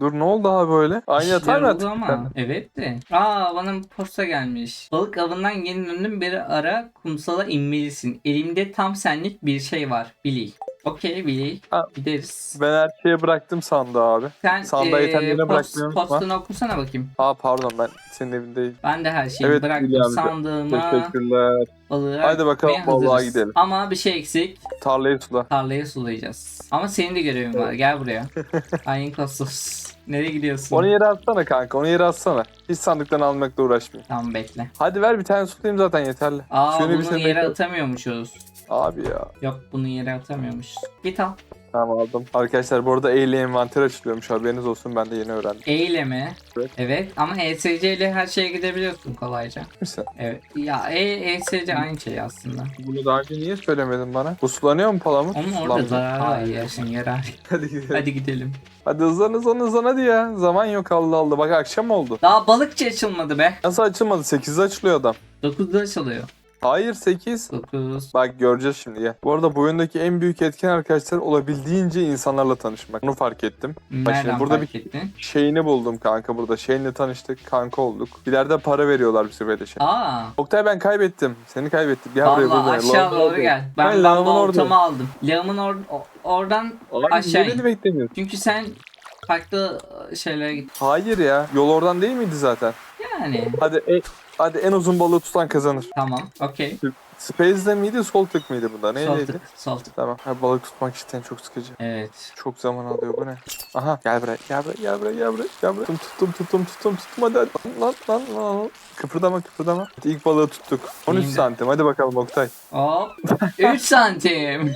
Dur ne oldu abi böyle? Aynı Bir şeyler mı oldu ama. Evet de. Aa bana bir posta gelmiş. Balık avından yeni döndüm beri ara kumsala inmelisin. Elimde tam senlik bir şey var. Billy. Okey Billy. Ha. Gideriz. Ben her şeye bıraktım sandığı abi. Sen Sandığa yeterliğine post, bırakmıyor musun? postunu okusana bakayım. Aa pardon ben senin evindeyim. Ben de her şeyi Evet, bıraktım. Amca. Sandığıma Teşekkürler. balığı Haydi bakalım, ve balığa hazırız. gidelim. Ama bir şey eksik. Tarlayı sula. Tarlayı sulayacağız. Ama senin de görevin var. Gel buraya. Ayın Kostos. Nereye gidiyorsun? Onu yere atsana kanka. Onu yere atsana. Hiç sandıktan almakla uğraşmayayım. Tamam bekle. Hadi ver bir tane sulayayım zaten yeterli. Aa Şöyle bir bunu şey yere bekle. atamıyormuşuz. Abi ya. Yok bunu yere atamıyormuş. Git al. Tamam aldım. Arkadaşlar bu arada E ile envanter açılıyormuş haberiniz olsun ben de yeni öğrendim. E ile mi? Evet. Evet ama ESC ile her şeye gidebiliyorsun kolayca. Misin? Evet. Ya E, ESC aynı şey aslında. Bunu daha önce niye söylemedin bana? Bu sulanıyor mu palamut? Onun orada zararı var Hayır. yersin yarar. Hadi gidelim. Hadi. Hadi gidelim. hızlan hızlan hızlan hadi ya. Zaman yok Allah Allah. Bak akşam oldu. Daha balıkçı açılmadı be. Nasıl açılmadı? 8'de açılıyor adam. 9'da açılıyor. Hayır 8. 9. Bak göreceğiz şimdi gel. Bu arada bu oyundaki en büyük etken arkadaşlar olabildiğince insanlarla tanışmak. Bunu fark ettim. Bak Nereden şimdi burada fark bir ettin? şeyini buldum kanka burada. Şeyinle tanıştık. Kanka olduk. İleride para veriyorlar bize böyle şey. Aa. Oktay ben kaybettim. Seni kaybettim. Gel buraya Vallahi buraya. aşağı doğru orada. gel. Ben, Ben ben orada. aldım. Lağımın or o- oradan Abi Aşağı niye in. beklemiyorsun? çünkü sen farklı şeylere git. Hayır ya. Yol oradan değil miydi zaten? Yani. Hadi e, hadi en uzun balığı tutan kazanır. Tamam. Okey. Space'de miydi, sol tık mıydı bunda? Sol Neyleydi? tık. Sol tık. Tamam. Ha, balık tutmak cidden çok sıkıcı. Evet. Çok zaman alıyor bu ne? Aha gel buraya gel buraya gel buraya gel buraya gel buraya. Tuttum tuttum tuttum tuttum tuttum hadi hadi. Lan lan lan lan. Kıpırdama kıpırdama. Hadi ilk balığı tuttuk. 13 İyi de. santim hadi bakalım Oktay. Hop. 3 santim.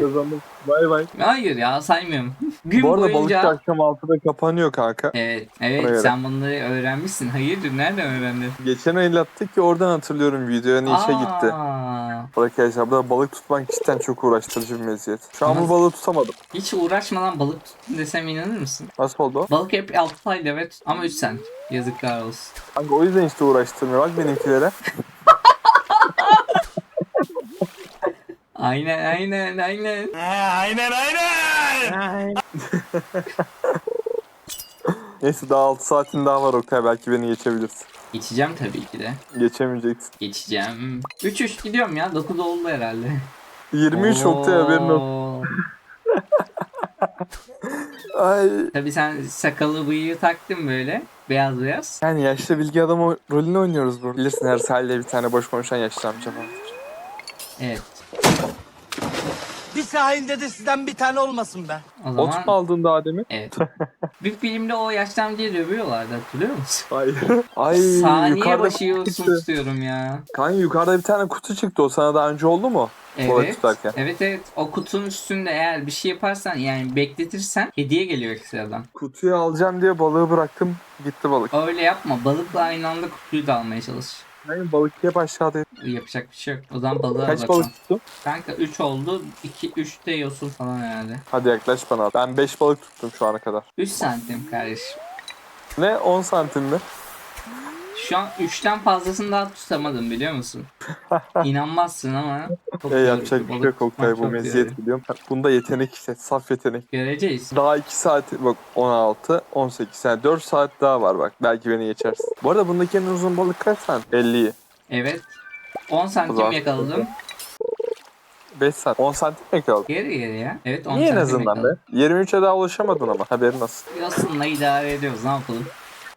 Kazandık. Bay bay. Hayır ya saymıyorum. Gün Bu arada balık boyunca... da akşam 6'da kapanıyor kanka. Evet, evet sen bunları öğrenmişsin. Hayırdır nereden öğrendin? Geçen el attık ki oradan hatırlıyorum video yani işe gitti. Aa, Arkadaşlar burada balık tutmak cidden çok uğraştırıcı bir meziyet. Şu an bu balığı tutamadım. Hiç uğraşmadan balık tuttun desem inanır mısın? Nasıl oldu? Balık hep 6 ayda evet ama 3 cent. Yazıklar olsun. Kanka o yüzden işte uğraştırmıyor. Bak benimkilere. Aynen aynen aynen. Neyse daha 6 saatin daha var Oktay. Belki beni geçebilirsin. Geçeceğim tabii ki de. Geçemeyeceksin. Geçeceğim. 3-3 gidiyorum ya. 9 oldu herhalde. 23 Oktay haberin. Oo. Ay. Tabii sen sakalı bıyığı taktın böyle. Beyaz beyaz. Yani yaşlı bilgi adamı rolünü oynuyoruz burada. Bilirsin her sahilde bir tane boş konuşan yaşlı amca var. Evet. Bir sahilde de sizden bir tane olmasın be. O Ot zaman mu aldın daha demin? evet. bir filmde o yaştan diye dövüyorlardı hatırlıyor musun? Hayır. Ay Saniye yukarıda başı çıktı. tutuyorum ya. Kanka yukarıda bir tane kutu çıktı. O sana daha önce oldu mu? Balık Evet. tutarken. Evet evet. O kutunun üstünde eğer bir şey yaparsan yani bekletirsen hediye geliyor ekstradan. Kutuyu alacağım diye balığı bıraktım. Gitti balık. Öyle yapma. Balıkla aynı anda kutuyu da almaya çalış. Hayır balık hep aşağıda. Yapacak bir şey yok. O zaman balığı Kaç al balık bakalım. tuttun? Kanka 3 oldu. 2 3 de yosun falan herhalde. Hadi yaklaş bana. Ben 5 balık tuttum şu ana kadar. 3 santim kardeşim. Ne 10 santim mi? Şu an 3'ten fazlasını daha tutamadım biliyor musun? İnanmazsın ama. Çok E, zor yapacak bir şey yok Oktay bu meziyet biliyorum. Bunda yetenek işte saf yetenek. Göreceğiz. Daha 2 saat bak 16 18 yani 4 saat daha var bak belki beni geçersin. Bu arada bundaki en uzun balık kaç santim? 50'yi. Evet. 10 O santim yakaladım. 5 saat. 10 santim mi kaldı? Geri geri ya. Evet 10 Niye en santim azından be? yakaladım. 23'e daha ulaşamadın ama haberin olsun. Yosunla idare ediyoruz ne yapalım.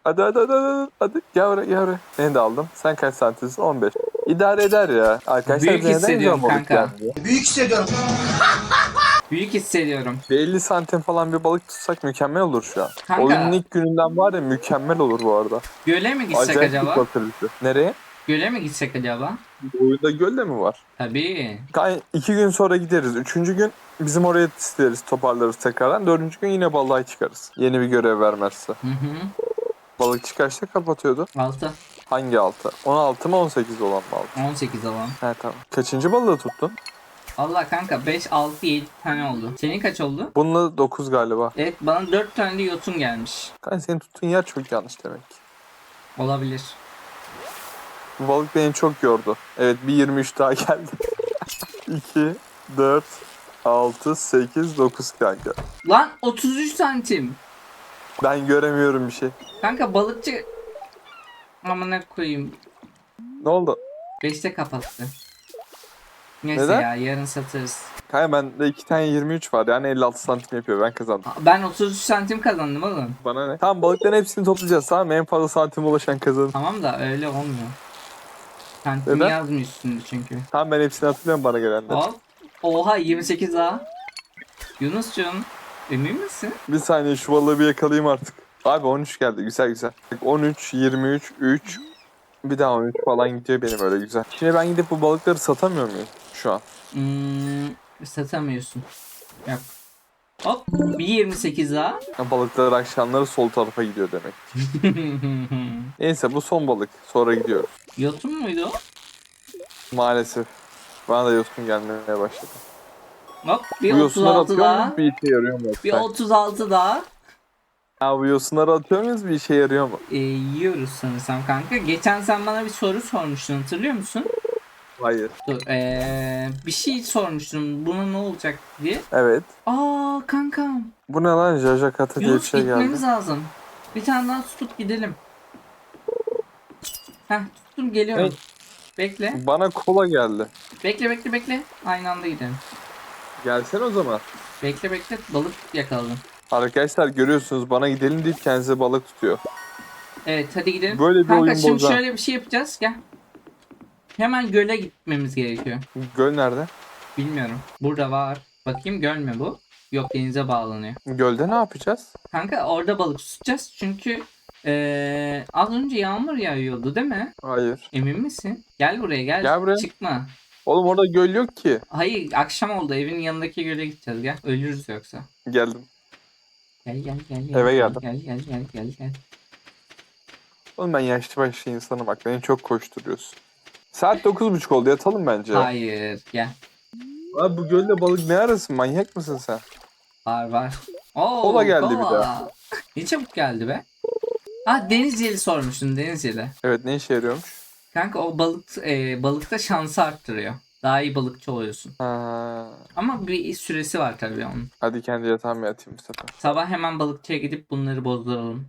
Hadi hadi hadi hadi. Hadi gel buraya. Seni de aldım. Sen kaç santimsin? 15. İdare eder ya. Arkadaşlar Büyük neden hissediyorum kanka. Büyük hissediyorum. Büyük hissediyorum. Bir 50 santim falan bir balık tutsak mükemmel olur şu an. Kanka. Oyunun ilk gününden var ya mükemmel olur bu arada. Göle mi gitsek Acayip acaba? batırıcı. Nereye? Göle mi gitsek acaba? Oyunda göl de mi var? Tabii. Kanka iki gün sonra gideriz. Üçüncü gün bizim oraya isteriz, toparlarız tekrardan. Dördüncü gün yine balığa çıkarız. Yeni bir görev vermezse. Hı hı. Balıkçı kaçta kapatıyordu? 6. Hangi altı? 16 mı 18 olan mı altı? 18 alan. He tamam. Kaçıncı balığı tuttun? Allah kanka 5, 6, 7 tane oldu. Senin kaç oldu? Bununla 9 galiba. Evet bana 4 tane de yosun gelmiş. Kanka senin tuttuğun yer çok yanlış demek. Olabilir. Bu balık beni çok yordu. Evet bir 23 daha geldi. 2, 4, 6, 8, 9 kanka. Lan 33 santim. Ben göremiyorum bir şey. Kanka balıkçı amına koyayım. Ne oldu? 5'te kapattı. Neyse Neden? ya yarın satarız. Kanka bende 2 tane 23 var yani 56 santim yapıyor ben kazandım. Ben 33 santim kazandım oğlum. Bana ne? Tamam balıkların hepsini toplayacağız tamam mı? En fazla santim ulaşan kazanır. Tamam da öyle olmuyor. Santimi Neden? yazmıyor üstünde çünkü. Tamam ben hepsini hatırlıyorum bana gelenleri. Hop. Oha 28 daha. Yunus'cum emin misin? Bir saniye şu balığı bir yakalayayım artık. Abi 13 geldi güzel güzel. Bak 13, 23, 3 bir daha 13 falan gidiyor benim öyle güzel. Şimdi ben gidip bu balıkları satamıyor muyum şu an? Hmm, satamıyorsun. Yok. Hop bir 28 daha. Ha, balıklar akşamları sol tarafa gidiyor demek. Neyse bu son balık. Sonra gidiyoruz. Yotun muydu o? Maalesef. Bana da yosun gelmeye başladı. Hop bir bu yosunları 36 atıyor daha. muyuz bir işe yarıyor mu? Bir yoksa? 36 daha. Ha bu yosunları atıyor muyuz bir işe yarıyor mu? Ee, yiyoruz sanırsam kanka. Geçen sen bana bir soru sormuştun hatırlıyor musun? Hayır. Dur, ee, bir şey sormuştun buna ne olacak diye. Evet. Aa kankam. Bu ne lan Jaja Kata diye bir Yunus şey geldi. gitmemiz lazım. Bir tane daha tutup gidelim. Heh tuttum geliyorum. Bekle. Bana kola geldi. Bekle bekle bekle. Aynı anda gidelim. Gelsene o zaman. Bekle bekle balık yakaladım. Arkadaşlar görüyorsunuz bana gidelim deyip kendinize balık tutuyor. Evet hadi gidelim. Böyle bir Kanka oyun şimdi bozan. şöyle bir şey yapacağız. Gel. Hemen göle gitmemiz gerekiyor. Göl nerede? Bilmiyorum. Burada var. Bakayım göl mü bu? Yok denize bağlanıyor. Gölde ne yapacağız? Kanka orada balık tutacağız çünkü eee, az önce yağmur yağıyordu değil mi? Hayır. Emin misin? Gel buraya gel. Gel buraya. Çıkma. Oğlum orada göl yok ki. Hayır akşam oldu evin yanındaki göle gideceğiz gel. Ölürüz yoksa. Geldim. Gel gel gel. gel Eve gel, geldim. Gel gel gel gel gel. Oğlum ben yaşlı başlı insanım bak beni çok koşturuyorsun. Saat 9.30 oldu yatalım bence. Hayır gel. Abi bu gölde balık ne arasın manyak mısın sen? Var var. Oo, Kola geldi bir kola. Ne çabuk geldi be. Ha deniz yeli sormuştun deniz yeli. Evet ne işe yarıyormuş? Kanka o balık e, balıkta şansı arttırıyor. Daha iyi balıkçı oluyorsun. Ha. Ama bir süresi var tabii onun. Hadi kendi yatağıma yatayım bu sefer. Sabah hemen balıkçıya gidip bunları bozduralım.